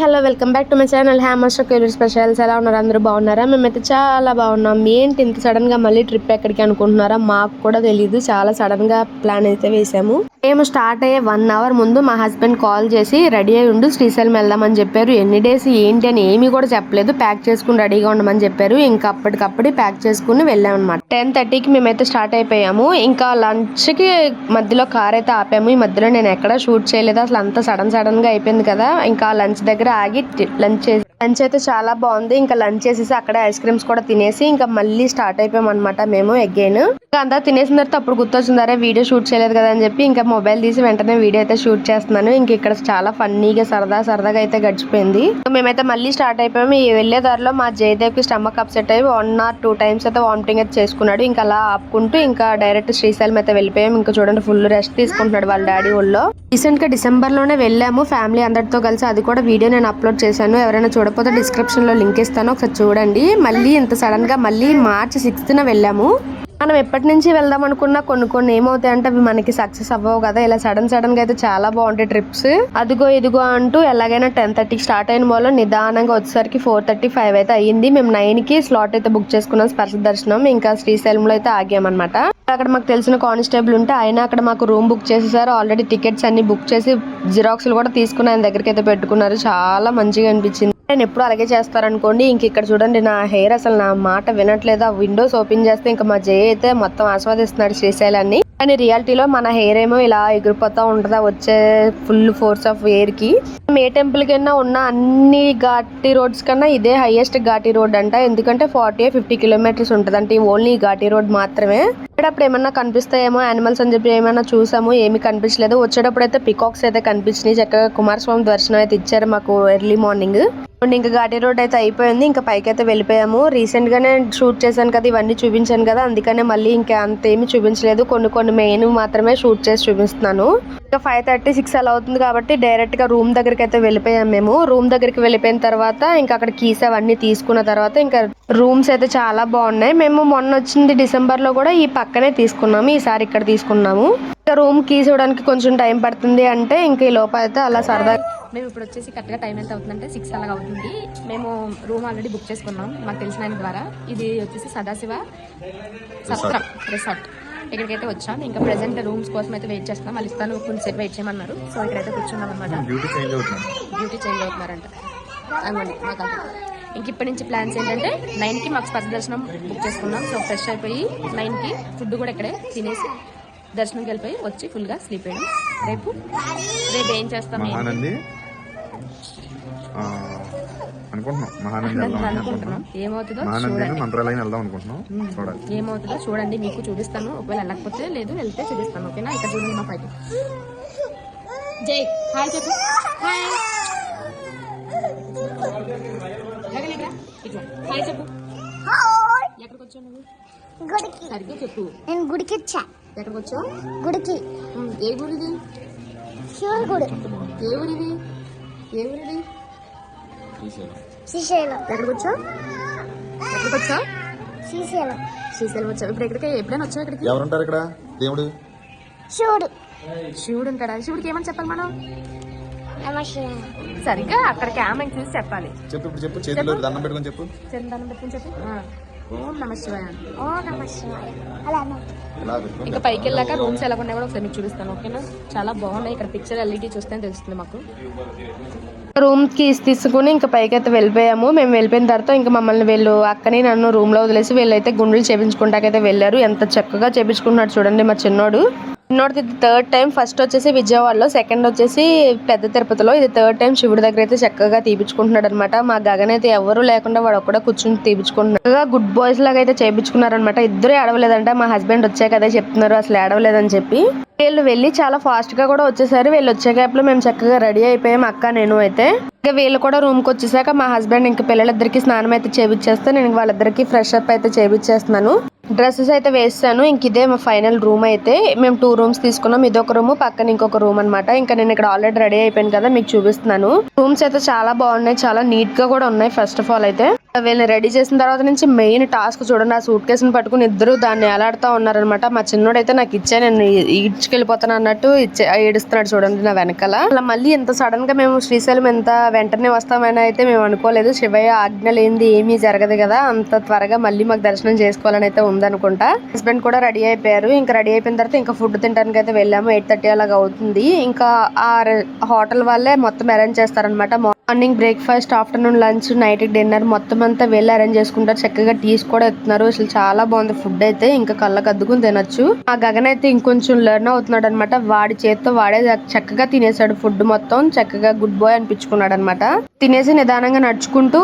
Hello welcome back to my channel. Hamster కేలర్ specials. ఎలా ఉన్నారు? అందరూ బాగున్నారా? మేమైతే చాలా బాగున్నాం. ఏంటి ఇంత సడన్గా మళ్ళీ ట్రిప్ ఎక్కడికి అనుకుంటున్నారా? మాకు కూడా తెలియదు చాలా సడన్గా ప్లాన్ అయితే వేసాము. మేము స్టార్ట్ అయ్యే వన్ అవర్ ముందు మా హస్బెండ్ కాల్ చేసి రెడీ అయి ఉండు శ్రీశైలం వెళ్దామని చెప్పారు. ఎన్ని డేస్ ఏంటి అని ఏమీ కూడా చెప్పలేదు. ప్యాక్ చేసుకుని రెడీగా ఉండమని చెప్పారు. ఇంకా అప్పటికప్పుడు ప్యాక్ చేసుకుని వెళ్ళాం టెన్ థర్టీకి మేమైతే స్టార్ట్ అయిపోయాము. ఇంకా లంచ్కి మధ్యలో కార్ అయితే ఆపాము. ఈ మధ్యలో నేను ఎక్కడ షూట్ చేయలేదు. అసలు అంతా సడన్ సడన్గా అయిపోయింది కదా. ఇంకా లంచ్ దగ్గర ఆగి లంచ్ చేసి లంచ్ అయితే చాలా బాగుంది. ఇంకా లంచ్ చేసేసి అక్కడే ఐస్ క్రీమ్స్ కూడా తినేసి ఇంకా మళ్ళీ స్టార్ట్ అయిపోయాం అనమాట మేము ఎగ్గైన్ ఇంకా అంతా తినేసిన తర్వాత అప్పుడు గుర్తొచ్చింది వీడియో షూట్ చేయలేదు కదా అని చెప్పి ఇంకా మొబైల్ తీసి వెంటనే వీడియో అయితే షూట్ చేస్తున్నాను. ఇంక ఇక్కడ చాలా ఫన్నీగా సరదా సరదాగా అయితే గడిచిపోయింది. మేమైతే మళ్ళీ స్టార్ట్ అయిపోయాము. ఈ వెళ్ళే దారిలో మా జయదేవ్కి స్టమక్ అప్సెట్ అయ్యి వన్ ఆర్ టూ టైమ్స్ అయితే వామిటింగ్ అయితే ఆపుకున్నాడు. ఇంకా అలా ఆపుకుంటూ ఇంకా డైరెక్ట్ శ్రీశైలం అయితే వెళ్ళిపోయాం. ఇంకా చూడండి ఫుల్ రెస్ట్ తీసుకుంటున్నాడు వాళ్ళ డాడీ ఊళ్ళో రీసెంట్గా డిసెంబర్లోనే వెళ్ళాము. ఫ్యామిలీ అందరితో కలిసి అది కూడా వీడియో నేను అప్లోడ్ చేశాను. ఎవరైనా చూడకపోతే డిస్క్రిప్షన్లో లింక్ ఇస్తాను. ఒకసారి చూడండి. మళ్ళీ ఇంత సడన్గా మళ్ళీ మార్చి సిక్స్త్ న వెళ్ళాము. మనం ఎప్పటి నుంచి వెళ్దాం అనుకున్నా కొన్ని కొన్ని ఏమవుతాయి అంటే అవి మనకి సక్సెస్ అవ్వవు కదా. ఇలా సడన్ సడన్గా అయితే చాలా బాగుంటాయి ట్రిప్స్. అదిగో ఇదిగో అంటూ ఎలాగైనా టెన్ థర్టీకి స్టార్ట్ అయిన వాళ్ళు. నిదానంగా వచ్చేసరికి ఫోర్ థర్టీ ఫైవ్ అయితే అయ్యింది. మేము నైన్కి స్లాట్ అయితే బుక్ చేసుకున్నాం స్పర్శ దర్శనం. ఇంకా శ్రీశైలంలో అయితే ఆగామన్నమాట. అక్కడ మాకు తెలిసిన కానిస్టేబుల్ ఉంటే ఆయన అక్కడ మాకు రూమ్ బుక్ చేసేసారు. ఆల్రెడీ టికెట్స్ అన్ని బుక్ చేసి జిరాక్స్లు కూడా తీసుకుని ఆయన దగ్గరికి అయితే పెట్టుకున్నారు. చాలా మంచిగా అనిపించింది. నేను ఎప్పుడు అలాగే చేస్తారనుకోండి. ఇంక ఇక్కడ చూడండి నా హెయిర్ అసలు నా మాట వినట్లేదు. ఆ విండోస్ ఓపెన్ చేస్తే ఇంకా మా జయ అయితే మొత్తం ఆస్వాదిస్తున్నాడు శ్రీశైలాన్ని. కానీ రియాలిటీలో మన హెయిర్ ఏమో ఇలా ఎగిరిపోతా ఉంటుందా వచ్చే ఫుల్ ఫోర్స్ ఆఫ్ ఎయిర్కి. ఏ టెంపుల్ కన్నా ఉన్న అన్ని ఘాటి రోడ్స్ కన్నా ఇదే హైయెస్ట్ ఘాటి రోడ్ అంట. ఎందుకంటే ఫార్టీ ఫిఫ్టీ కిలోమీటర్స్ ఉంటుంది అంటే ఓన్లీ ఘాటి రోడ్ మాత్రమే. వచ్చేటప్పుడు ఏమన్నా కనిపిస్తాయేమో యానిమల్స్ అని చెప్పి ఏమైనా చూసాము ఏమీ కనిపించలేదు. వచ్చేటప్పుడు అయితే పికాక్స్ అయితే కనిపించినాయి. చక్కగా కుమారస్వామి దర్శనం అయితే ఇచ్చారు మాకు ఎర్లీ మార్నింగ్ ఇంకా ఘాటి రోడ్ అయితే అయిపోయింది. ఇంకా పైకి అయితే వెళ్ళిపోయాము. రీసెంట్ గానే షూట్ చేశాను కదా ఇవన్నీ చూపించాను కదా అందుకనే మళ్ళీ ఇంకా అంత ఏమీ చూపించలేదు. కొన్ని కొన్ని మెయిన్ మాత్రమే షూట్ చేసి చూపిస్తున్నాను. ఇంకా ఫైవ్ థర్టీ సిక్స్ అలా అవుతుంది కాబట్టి డైరెక్ట్గా రూమ్ దగ్గరికి అయితే వెళ్ళిపోయాం మేము. రూమ్ దగ్గరికి వెళ్ళిపోయిన తర్వాత ఇంకా అక్కడ కీస్ అవన్నీ తీసుకున్న తర్వాత ఇంకా రూమ్స్ అయితే చాలా బాగున్నాయి. మేము మొన్న వచ్చింది డిసెంబర్లో కూడా ఈ పక్కనే తీసుకున్నాము. ఈసారి ఇక్కడ తీసుకున్నాము. ఇంకా రూమ్ కీస్ ఇవ్వడానికి కొంచెం టైం పడుతుంది అంటే ఇంకా ఈ లోపల అయితే అలా సరదా మేము ఇప్పుడు వచ్చేసి కరెక్ట్గా టైం ఎంత అవుతుందంటే సిక్స్ అలాగా అవుతుంది. మేము రూమ్ ఆల్రెడీ బుక్ చేసుకున్నాం మాకు తెలిసిన ద్వారా. ఇది వచ్చేసి సదాశివ సత్రం రిసార్ట్ ఇక్కడికైతే వచ్చాం. ఇంకా ప్రెసెంట్ రూమ్స్ కోసం అయితే వెయిట్ చేస్తున్నాం. మళ్ళీ ఇస్తాను. కొంచెంసేపు వెయిట్ చేయమన్నారు. సో ఇక్కడైతే కూర్చున్నాం అనమాట డ్యూటీ చేంజ్ అవుతుంది డ్యూటీ చేంజ్ అవుతున్నారంట మాకు. ఇంక ఇప్పటి నుంచి ప్లాన్స్ ఏంటంటే నైన్కి మాకు స్పర్శ దర్శనం బుక్ చేసుకున్నాం. సో ఫ్రెష్ అయిపోయి నైన్కి ఫుడ్ కూడా ఇక్కడే తినేసి దర్శనంకి వెళ్ళిపోయి వచ్చి ఫుల్గా స్లీప్ అయ్యాం రేపు రేపు ఏం చేస్తాం? అనుకుంటున్నాం. మహానంది ఏమవుతుందో మహానంది చూడండి. మంత్రాలయం వెళ్దాం అనుకుంటున్నాం. చూడాలి. ఏమవుతుందో చూడండి. మీకు చూపిస్తాను. ఒకవేళ వెళ్ళకపోతే లేదు వెళ్తే చూపిస్తాను. ఓకేనా? ఇక్కడ చూడండి మా పైకి జై. హాయ్ చెప్పు. హాయ్. హాయ్ చెప్పు. ఎక్కడికి వచ్చావు నువ్వు? గుడికి. సరిగ్గా చెప్పు. నేను గుడికి వచ్చా. ఎక్కడికి వచ్చావు? గుడికి. ఏ ఊరిది? శివుడి గుడి ఏ ఊరిది? ఏ ఊరిది? శ్రీశైలం. ఎక్కడికి వచ్చావు ఎక్కడికి వచ్చావు శ్రీశైలం. శ్రీశైలం వచ్చావు. ఇప్పుడు ఎక్కడికి? ఎప్పుడైనా వచ్చావు ఇక్కడికి? ఎవరుంటారు ఇక్కడ దేవుడు? శివుడు. శివుడు ఉంటాడా? శివుడికి ఏమని చెప్పాలి మనం? సరిగ్గా అక్కడికి ఆమె చూసి చెప్పాలి. చెప్పు ఇప్పుడు చెప్పు. చేతిలో దండం పెట్టుకొని చెప్పు. చందనం పెట్టుకుని చెప్పి. ఓం నమ శివాయ. ఓ నమ శివాయ. అలా ఇంకా పైకి వెళ్ళాక రూమ్స్ ఎలా ఉన్నాయి కూడా ఒకసారి మీకు చూపిస్తాను ఓకేనా? చాలా బాగున్నాయి. ఇక్కడ పిక్చర్ ఎల్ఈడి చూస్తే తెలుస్తుంది మాకు. రూమ్ కీస్ తీసుకుని ఇంకా పైకి అయితే వెళ్ళిపోయాము. మేము వెళ్ళిపోయిన తర్వాత ఇంకా మమ్మల్ని వీళ్ళు అక్కని నన్ను రూమ్లో వదిలేసి వీళ్ళైతే గుండెలు చేపించుకుంటాకైతే వెళ్ళారు. ఎంత చక్కగా చేపించుకున్నాడు చూడండి మా చిన్నోడు. చిన్నోడిది ఇది థర్డ్ టైం ఫస్ట్ వచ్చేసి విజయవాడలో సెకండ్ వచ్చేసి పెద్ద తిరుపతిలో. ఇది థర్డ్ టైం శివుడి దగ్గర అయితే చక్కగా తీపించుకుంటున్నాడు అనమాట మా గగన్ అయితే ఎవరు లేకుండా వాడు ఒక్కడ కూర్చుని తీపించుకుంటున్నాడు గుడ్ బాయ్స్ లాగా అయితే చేయించుకున్నారు అనమాట ఇద్దరు ఏడవలేదంట. మా హస్బెండ్ వచ్చాక అదే చెప్తున్నారు అసలు ఏడవలేదని చెప్పి. వీళ్ళు వెళ్ళి చాలా ఫాస్ట్గా కూడా వచ్చేసారు. వీళ్ళు వచ్చే గ్యాప్లో మేము చక్కగా రెడీ అయిపోయాం అక్క నేను అయితే. ఇంకా వీళ్ళు కూడా రూమ్కి వచ్చేసాక మా హస్బెండ్ ఇంకా పిల్లలిద్దరికి స్నానం అయితే చేపించేస్తే నేను వాళ్ళిద్దరికి ఫ్రెష్ అప్ అయితే చేపించేస్తున్నాను డ్రెస్సెస్ అయితే వేసాను ఇంక ఇదే మా ఫైనల్ రూమ్ అయితే. మేము టూ రూమ్స్ తీసుకున్నాం. ఇదొక రూమ్ పక్కన ఇంకొక రూమ్ అన్నమాట. ఇంకా నేను ఇక్కడ ఆల్రెడీ రెడీ అయిపోయాను కదా మీకు చూపిస్తున్నాను. రూమ్స్ అయితే చాలా బాగున్నాయి. చాలా నీట్గా కూడా ఉన్నాయి ఫస్ట్ ఆఫ్ ఆల్ అయితే. వీళ్ళని రెడీ చేసిన తర్వాత నుంచి మెయిన్ టాస్క్ చూడండి ఆ సూట్ కేసుని పట్టుకుని ఇద్దరు దాన్ని ఎలాడుతూ ఉన్నారనమాట మా చిన్నోడు అయితే నాకు ఇచ్చా నేను ఈడ్చుకెళ్ళిపోతాను అన్నట్టు ఇచ్చే ఏడుస్తున్నాడు చూడండి నా వెనకాల. అలా మళ్ళీ ఎంత సడన్గా మేము శ్రీశైలం ఎంత వెంటనే వస్తామని అయితే మేము అనుకోలేదు. శివయ్య ఆజ్ఞ లేనిది ఏమీ జరగదు కదా అంత త్వరగా మళ్ళీ మాకు దర్శనం చేసుకోవాలని అయితే ఉందనుకుంటా. హస్బెండ్ కూడా రెడీ అయిపోయారు. ఇంకా రెడీ అయిపోయిన తర్వాత ఇంకా ఫుడ్ తినడానికి అయితే వెళ్ళాము. ఎయిట్ థర్టీ అలాగా అవుతుంది. ఇంకా ఆ హోటల్ వాళ్ళే మొత్తం అరేంజ్ చేస్తారనమాట morning breakfast afternoon lunch night dinner మొత్తం అంతా వెళ్ళి అరేంజ్ చేసుకుంటారు. చక్కగా టీస్ కూడా ఎత్తున్నారు అసలు చాలా బాగుంది. ఫుడ్ అయితే ఇంకా కళ్ళకు అద్దుకుని తినొచ్చు. ఆ గగన్ అయితే ఇంకొంచెం లెర్న్ అవుతున్నాడు అనమాట వాడి చేత్తో వాడే చక్కగా తినేసాడు ఫుడ్ మొత్తం. చక్కగా గుడ్ బాయ్ అనిపించుకున్నాడు అనమాట తినేసి నిదానంగా నడుచుకుంటూ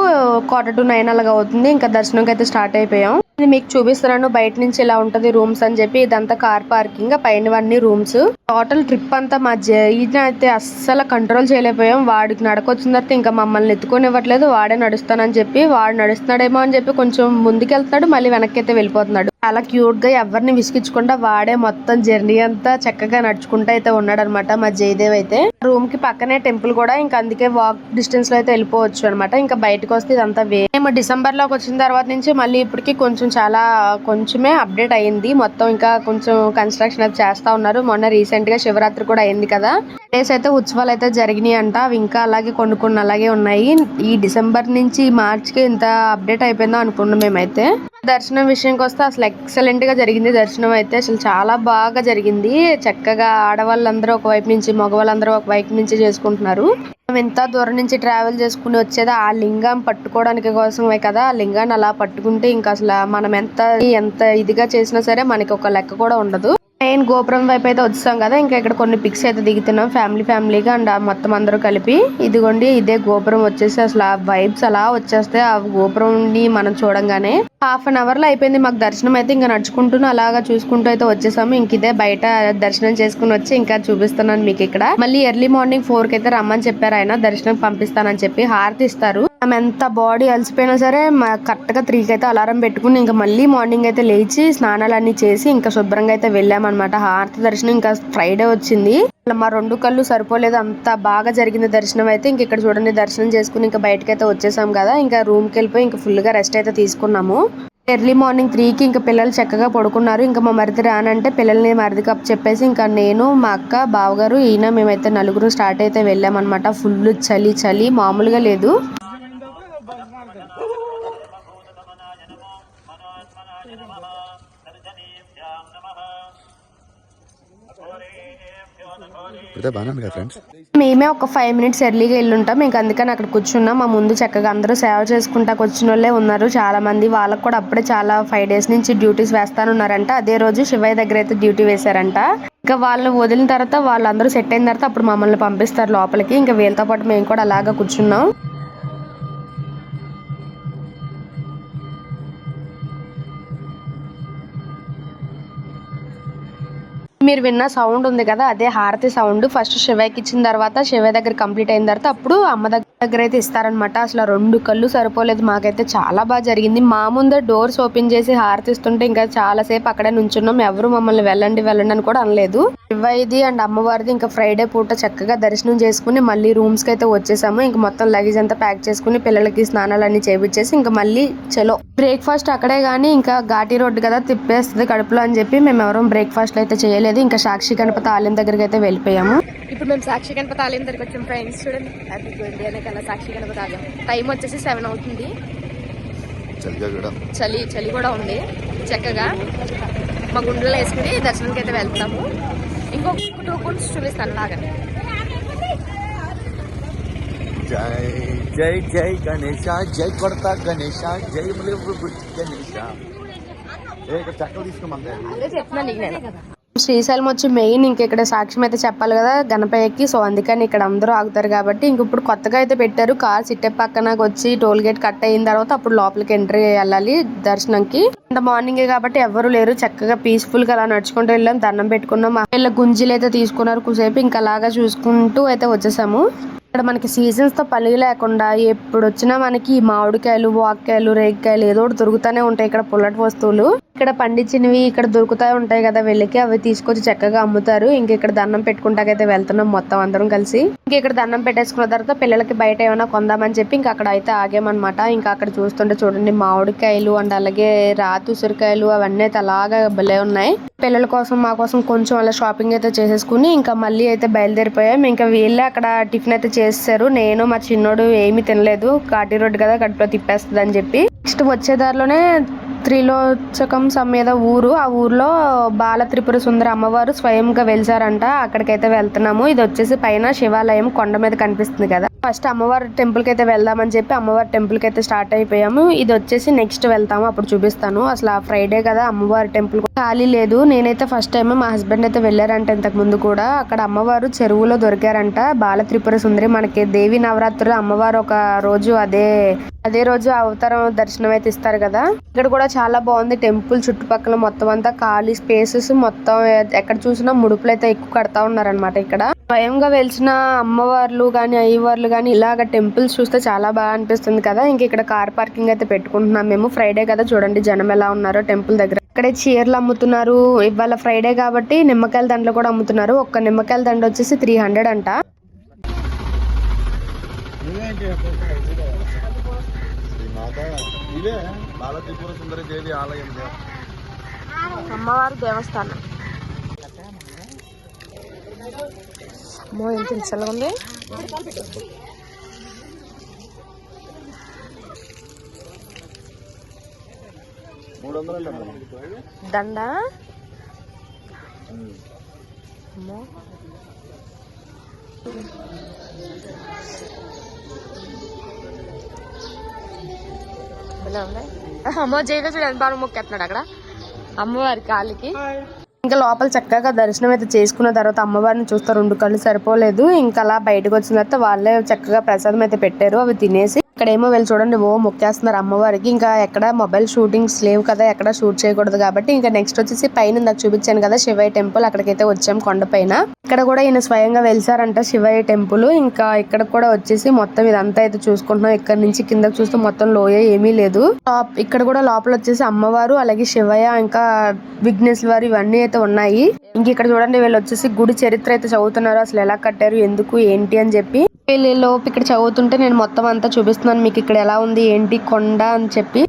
క్వార్టర్ టు నైన్ అలాగా అవుతుంది. ఇంకా దర్శనంకి అయితే స్టార్ట్ అయిపోయాం. ఇది మీకు చూపిస్తున్నాను. బయట నుంచి ఇలా ఉంటది రూమ్స్ అని చెప్పి ఇదంతా కార్ పార్కింగ్. పైనవన్నీ రూమ్స్. టోటల్ ట్రిప్ అంతా మా జైన్ అయితే అస్సలు కంట్రోల్ చేయలేకపోయాం. వాడికి నడకొచ్చిన తర్వాత ఇంకా మమ్మల్ని ఎత్తుకోనివ్వట్లేదు. వాడే నడుస్తానని చెప్పి వాడు నడుస్తున్నాడేమో అని చెప్పి కొంచెం ముందుకెళ్తున్నాడు. మళ్ళీ వెనక్కి అయితే వెళ్ళిపోతున్నాడు. చాలా క్యూట్గా ఎవరిని విసిగించకుండా వాడే మొత్తం జర్నీ అంతా చక్కగా నడుచుకుంటూ అయితే ఉన్నాడు అనమాట మా జయదేవ్ అయితే. రూమ్కి పక్కనే టెంపుల్ కూడా. ఇంకా అందుకే వాక్ డిస్టెన్స్లో అయితే వెళ్ళిపోవచ్చు అనమాట. ఇంకా బయటకు వస్తే ఇదంతా వే. మేము డిసెంబర్లోకి వచ్చిన తర్వాత నుంచి మళ్ళీ ఇప్పటికి కొంచెం చాలా కొంచెమే అప్డేట్ అయ్యింది మొత్తం ఇంకా కొంచెం కన్స్ట్రక్షన్ అయితే చేస్తా ఉన్నారు. మొన్న రీసెంట్ రీసెంట్గా శివరాత్రి కూడా అయింది కదా. డేస్ అయితే ఉత్సవాలు అయితే జరిగినాయి అంట. అవి ఇంకా అలాగే కొన్ని కొన్ని అలాగే ఉన్నాయి. ఈ డిసెంబర్ నుంచి మార్చ్కి ఇంత అప్డేట్ అయిపోయిందో అనుకున్నాం మేమైతే. దర్శనం విషయంకి వస్తే అసలు ఎక్సలెంట్గా జరిగింది దర్శనం అయితే. అసలు చాలా బాగా జరిగింది. చక్కగా ఆడవాళ్ళందరూ ఒక వైపు నుంచి మగవాళ్ళందరూ ఒక వైపు నుంచి చేసుకుంటున్నారు. ఎంత దూరం నుంచి ట్రావెల్ చేసుకుని వచ్చేది ఆ లింగం పట్టుకోవడానికి కోసమే కదా. ఆ లింగాన్ని అలా పట్టుకుంటే ఇంకా అసలు మనం ఎంత ఎంత ఇదిగా చేసినా సరే మనకి ఒక లెక్క కూడా ఉండదు. మెయిన్ గోపురం వైపు అయితే వచ్చాం కదా ఇంకా ఇక్కడ కొన్ని పిక్స్ అయితే దిగుతున్నాం. ఫ్యామిలీ ఫ్యామిలీగా అండ్ మొత్తం అందరూ కలిపి. ఇదిగోండి ఇదే గోపురం వచ్చేసి అసలు ఆ వైబ్స్ అలా వచ్చేస్తే ఆ గోపురం మనం చూడంగానే హాఫ్ అన్ అవర్లో అయిపోయింది మాకు దర్శనం అయితే ఇంకా నడుచుకుంటూ అలాగా చూసుకుంటూ అయితే వచ్చేసాము. ఇంక ఇదే బయట దర్శనం చేసుకుని వచ్చి ఇంకా చూపిస్తున్నాను మీకు ఇక్కడ. మళ్ళీ ఎర్లీ మార్నింగ్ ఫోర్కి అయితే రమ్మని చెప్పారు ఆయన దర్శనం పంపిస్తానని చెప్పి హారతి ఇస్తారు. ఆమె ఎంత బాడీ అలసిపోయినా సరే మా కరెక్ట్గా త్రీకి అయితే అలారం పెట్టుకుని ఇంకా మళ్ళీ మార్నింగ్ అయితే లేచి స్నానాలన్నీ చేసి ఇంకా శుభ్రంగా అయితే వెళ్ళామన్నమాట. హారతి దర్శనం ఇంకా ఫ్రైడే వచ్చింది. అలా మా రెండు కళ్ళు సరిపోలేదు. అంత బాగా జరిగింది దర్శనం అయితే ఇంక ఇక్కడ చూడండి దర్శనం చేసుకుని ఇంకా బయటకి అయితే వచ్చేసాం కదా. ఇంకా రూమ్కి వెళ్ళిపోయి ఇంకా ఫుల్గా రెస్ట్ అయితే తీసుకున్నాము. ఎర్లీ మార్నింగ్ త్రీకి ఇంకా పిల్లలు చక్కగా పడుకున్నారు. ఇంకా మా మరిది రానంటే పిల్లల్ని మరిది కప్ చెప్పేసి ఇంకా నేను మా అక్క బావగారు ఈయన మేమైతే నలుగురు స్టార్ట్ అయితే వెళ్ళామన్నమాట. ఫుల్ చలి చలి మామూలుగా లేదు. బాగానే కదా ఫ్రెండ్స్ మేమే ఒక ఫైవ్ మినిట్స్ ఎర్లీగా వెళ్ళుంటాం. ఇంకా అందుకని అక్కడ కూర్చున్నాం. మా ముందు చక్కగా అందరూ సేవ చేసుకుంటా వచ్చిన వాళ్ళే ఉన్నారు. చాలా మంది వాళ్ళకు కూడా అప్పుడే చాలా ఫైవ్ డేస్ నుంచి డ్యూటీస్ వేస్తానున్నారంట. అదే రోజు శివయ్య దగ్గర అయితే డ్యూటీ వేశారంట. ఇంకా వాళ్ళు వదిలిన తర్వాత వాళ్ళందరూ సెట్ అయిన తర్వాత అప్పుడు మమ్మల్ని పంపిస్తారు లోపలికి. ఇంకా వీళ్ళతో పాటు మేము కూడా అలాగా కూర్చున్నాం. మీరు విన్న సౌండ్ ఉంది కదా అదే హారతి సౌండ్ ఫస్ట్ శివయ్యకి ఇచ్చిన తర్వాత శివయ్య దగ్గర కంప్లీట్ అయిన తర్వాత అప్పుడు అమ్మ దగ్గర అయితే ఇస్తారనమాట అసలు రెండు కళ్ళు సరిపోలేదు. మాకైతే చాలా బాగా జరిగింది. మా ముందే డోర్స్ ఓపెన్ చేసి హారతి ఇస్తుంటే ఇంకా చాలా సేపు అక్కడే నుంచున్నాం. ఎవరు మమ్మల్ని వెళ్ళండి వెళ్ళండి అని కూడా అనలేదు. ఇవ్వది అండ్ అమ్మవారిది ఇంకా ఫ్రైడే పూట చక్కగా దర్శనం చేసుకుని మళ్ళీ రూమ్స్కి అయితే వచ్చేసాము. ఇంకా మొత్తం లగేజ్ అంతా ప్యాక్ చేసుకుని పిల్లలకి స్నానాలన్నీ చేపించేసి ఇంకా మళ్ళీ చలో. బ్రేక్ఫాస్ట్ అక్కడే కానీ ఇంకా ఘాటీ రోడ్డు కదా తిప్పేస్తుంది కడుపులో అని చెప్పి మేము ఎవరూ బ్రేక్ఫాస్ట్ అయితే చేయలేదు. ఇంకా సాక్షి గణపతి ఆలయం దగ్గరికి అయితే వెళ్ళిపోయాము. ఇప్పుడు మేము సాక్షి గణపతి ఆలయం దగ్గరికి వచ్చాం ఫ్రెండ్స్ చూడండి. కల్లా సాక్షి గణపతి ఆలయం టైం వచ్చేసి సెవెన్ అవుతుంది. చలి చలి కూడా ఉంది. చక్కగా మా గుండెలో వేసుకుని దర్శనంకి అయితే వెళ్తాము. ఇంకొక టూ ఫుడ్స్ చూపిస్తాను లాగా జై జై జై గణేష జై కొడతా గణేష జై గణేష చక్కలు అదే చెప్తున్నాను నేను. శ్రీశైలం వచ్చి మెయిన్ ఇంక ఇక్కడ సాక్ష్యం అయితే చెప్పాలి కదా గణపయ్యకి. సో అందుకని ఇక్కడ అందరూ ఆగుతారు కాబట్టి ఇంక ఇప్పుడు కొత్తగా అయితే పెట్టారు. కార్ సిట్టే పక్కన వచ్చి టోల్ గేట్ కట్ అయిన తర్వాత అప్పుడు లోపలికి ఎంట్రీ వెళ్ళాలి దర్శనంకి. అంత మార్నింగే కాబట్టి ఎవరు లేరు. చక్కగా పీస్ఫుల్గా అలా నడుచుకుంటూ వెళ్ళాం. దండం పెట్టుకున్నాం. వీళ్ళ గుంజీలు అయితే తీసుకున్నారు కొద్దిసేపు. ఇంకా అలాగా చూసుకుంటూ అయితే వచ్చేసాము. ఇక్కడ మనకి సీజన్స్తో పని లేకుండా ఎప్పుడు వచ్చినా మనకి మామిడికాయలు వాక్కాయలు రేగికాయలు ఏదో ఒకటి దొరుకుతూనే ఉంటాయి ఇక్కడ పుల్లటి వస్తువులు. ఇక్కడ పండించినవి ఇక్కడ దొరుకుతూ ఉంటాయి కదా వెళ్ళకి అవి తీసుకొచ్చి చక్కగా అమ్ముతారు. ఇంక ఇక్కడ దండం పెట్టుకుంటాకైతే వెళ్తున్నాం మొత్తం అందరం కలిసి. ఇంక ఇక్కడ దండం పెట్టేసుకున్న తర్వాత పిల్లలకి బయట ఏమైనా కొందామని చెప్పి ఇంకా అక్కడ అయితే ఆగామన్నమాట. ఇంకా అక్కడ చూస్తుంటే చూడండి మామిడికాయలు అండ్ అలాగే రాతి ఉసిరికాయలు అవన్నీ అయితే అలాగా భలే ఉన్నాయి. పిల్లల కోసం మా కోసం కొంచెం అలా షాపింగ్ అయితే చేసేసుకుని ఇంకా మళ్ళీ అయితే బయలుదేరిపోయాం. ఇంకా వీళ్ళే అక్కడ టిఫిన్ అయితే చేస్తారు నేను మా చిన్నోడు ఏమీ తినలేదు. కాటి రోడ్డు కదా కడుపులో తిప్పేస్తుంది అని చెప్పి. నెక్స్ట్ వచ్చే దారిలోనే త్రిలోచకం సమేత ఊరు. ఆ ఊర్లో బాల త్రిపుర సుందర అమ్మవారు స్వయంగా వెలిచారంట అక్కడికైతే వెళ్తున్నాము. ఇది వచ్చేసి పైన శివాలయం కొండ మీద కనిపిస్తుంది కదా. ఫస్ట్ అమ్మవారి టెంపుల్కి అయితే వెళ్దామని చెప్పి అమ్మవారి టెంపుల్కి అయితే స్టార్ట్ అయిపోయాము. ఇది వచ్చేసి నెక్స్ట్ వెళ్తాము అప్పుడు చూపిస్తాను. అసలు ఆ ఫ్రైడే కదా అమ్మవారి టెంపుల్ ఖాళీ లేదు. నేనైతే ఫస్ట్ టైం మా హస్బెండ్ అయితే వెళ్ళారంట ఇంతకు ముందు కూడా. అక్కడ అమ్మవారు చెరువులో దొరికారంట. బాల త్రిపుర సుందరి మనకి దేవి నవరాత్రులు అమ్మవారు ఒక రోజు అదే అదే రోజు అవతారం దర్శనం అయితే ఇస్తారు కదా. ఇక్కడ కూడా చాలా బాగుంది టెంపుల్ చుట్టుపక్కల మొత్తం అంతా. ఖాళీ స్పేసెస్ మొత్తం ఎక్కడ చూసినా ముడుపులు అయితే ఎక్కువ కడతా ఉన్నారనమాట ఇక్కడ. స్వయంగా వెలిసిన అమ్మవార్లు కానీ అయ్యవార్లు గాని ఇలాగ టెంపుల్స్ చూస్తే చాలా బాగా అనిపిస్తుంది కదా. ఇంక ఇక్కడ కార్ పార్కింగ్ అయితే పెట్టుకుంటున్నాం మేము. ఫ్రైడే కదా. చూడండి జనం ఎలా ఉన్నారో టెంపుల్ దగ్గర. ఇక్కడే చీరలు అమ్ముతున్నారు. ఇవాళ ఫ్రైడే కాబట్టి నిమ్మకాయల దండలు కూడా అమ్ముతున్నారు. ఒక్క నిమ్మకాయల దండ వచ్చేసి త్రీ హండ్రెడ్ అంట. అమ్మవారి దేవస్థానం. అమ్మో ఎంత చల్లగా ఉంది? దండ? అమ్మో. భలే ఉంది. అమ్మో జైగా చూడండి బాగా మొక్కేస్తున్నాడు అక్కడ. అమ్మవారి కాలికి. ఇంకా లోపల చక్కగా దర్శనం అయితే చేసుకున్న తర్వాత అమ్మవారిని చూస్తే రెండు కళ్ళు సరిపోలేదు. ఇంకా అలా బయటకు వచ్చిన తర్వాత వాళ్ళే చక్కగా ప్రసాదం అయితే పెట్టారు. అవి తినేసి ఇక్కడ ఏమో వెళ్ళి చూడండి ఓ మొక్కేస్తున్నారు అమ్మవారికి. ఇంకా ఎక్కడ మొబైల్ షూటింగ్స్ లేవు కదా ఎక్కడ షూట్ చేయకూడదు కాబట్టి ఇంకా నెక్స్ట్ వచ్చేసి పైన నాకు చూపించాను కదా శివయ్య టెంపుల్ అక్కడికైతే వచ్చాం కొండ పైన. ఇక్కడ కూడా ఈయన స్వయంగా వెలిసారంట శివయ్య టెంపుల్. ఇంకా ఇక్కడ కూడా వచ్చేసి మొత్తం ఇదంతా అయితే చూసుకుంటున్నాం. ఇక్కడ నుంచి కిందకి చూస్తే మొత్తం లోయ ఏమీ లేదు. ఇక్కడ కూడా లోపల వచ్చేసి అమ్మవారు అలాగే శివయ్య ఇంకా విఘ్నేశ్వరి ఇవన్నీ అయితే ఉన్నాయి. ఇంక ఇక్కడ చూడండి వీళ్ళు వచ్చేసి గుడి చరిత్ర అయితే చదువుతున్నారు. అసలు ఎలా కట్టారు ఎందుకు ఏంటి అని చెప్పి. లోపు ఇక్కడ చదువుతుంటే నేను మొత్తం అంతా చూపిస్తున్నాను. మీకు ఇక్కడ ఎలా ఉంది ఏంటి కొండ అని చెప్పి.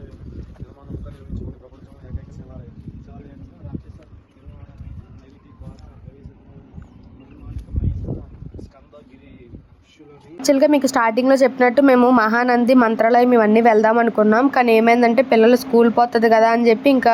యాక్చువల్గా మీకు స్టార్టింగ్లో చెప్పినట్టు మేము మహానంది మంత్రాలయం ఇవన్నీ వెళ్దాం అనుకున్నాం. కానీ ఏమైందంటే పిల్లలు స్కూల్ పోతుంది కదా అని చెప్పి ఇంకా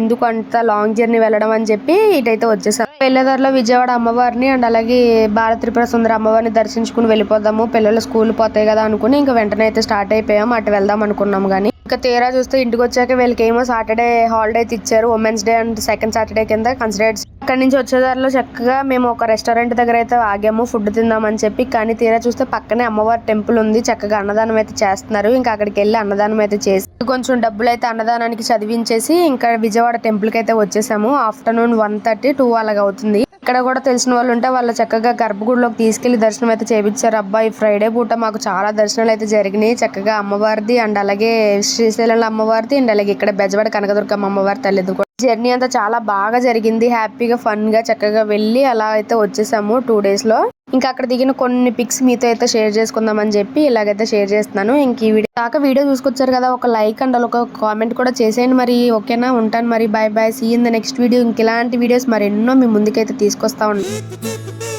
ఎందుకు అంత లాంగ్ జర్నీ వెళ్ళడం అని చెప్పి ఇటైతే వచ్చేసాం. వెళ్ళేదారిలో విజయవాడ అమ్మవారిని అండ్ అలాగే భారత త్రిపుర సుందర అమ్మవారిని దర్శించుకుని వెళ్ళిపోదాము. పిల్లలు స్కూల్ పోతాయి కదా అనుకుని ఇంకా వెంటనే అయితే స్టార్ట్ అయిపోయాం. అటు వెళ్దాం అనుకున్నాం కానీ. ఇంకా తీరా చూస్తే ఇంటికి వచ్చాక వీళ్ళకి ఏమో సాటర్డే హాలిడే ఇచ్చారు. Women's day and second Saturday కింద కన్సిడర్ అక్కడ నుంచి వచ్చేదారిలో చక్కగా మేము ఒక రెస్టారెంట్ దగ్గర అయితే ఆగాము ఫుడ్ తిందామని చెప్పి. కానీ తీరా చూస్తే పక్కనే అమ్మవారి టెంపుల్ ఉంది. చక్కగా అన్నదానం అయితే చేస్తున్నారు. ఇంకా అక్కడికి వెళ్ళి అన్నదానం అయితే చేసి కొంచెం డబ్బులు అయితే అన్నదానానికి చదివించేసి ఇంకా విజయవాడ టెంపుల్కి అయితే వచ్చేసాము. ఆఫ్టర్నూన్ వన్ థర్టీ టూ అలాగ అవుతుంది ఇక్కడ కూడా తెలిసిన వాళ్ళు ఉంటే వాళ్ళు చక్కగా గర్భగుడిలోకి తీసుకెళ్ళి దర్శనం అయితే చేయించారు అబ్బాయి ఫ్రైడే పూట మాకు చాలా దర్శనాలు అయితే జరిగినాయి. చక్కగా అమ్మవారిది అండ్ అలాగే శ్రీశైలంలో అమ్మవారిది అండ్ అలాగే ఇక్కడ బెజవాడ కనకదుర్గమ్మ అమ్మవారి తల్లిది కూడా. జర్నీ అంతా చాలా బాగా జరిగింది. హ్యాపీగా ఫన్గా చక్కగా వెళ్ళి అలా అయితే వచ్చేసాము టూ డేస్లో. ఇంకా అక్కడ దిగిన కొన్ని పిక్స్ మీతో అయితే షేర్ చేసుకుందాం అని చెప్పి ఇలాగైతే షేర్ చేస్తున్నాను. ఇంక ఈ వీడియో దాకా వీడియో చూసుకొచ్చారు కదా ఒక లైక్ అండ్ ఒక కామెంట్ కూడా చేసేయండి మరి. ఓకేనా ఉంటాను మరి. Bye bye see in the next video ఇంక ఇలాంటి వీడియోస్ మరి ఎన్నో మీ ముందుకైతే తీసుకొస్తా ఉంటాను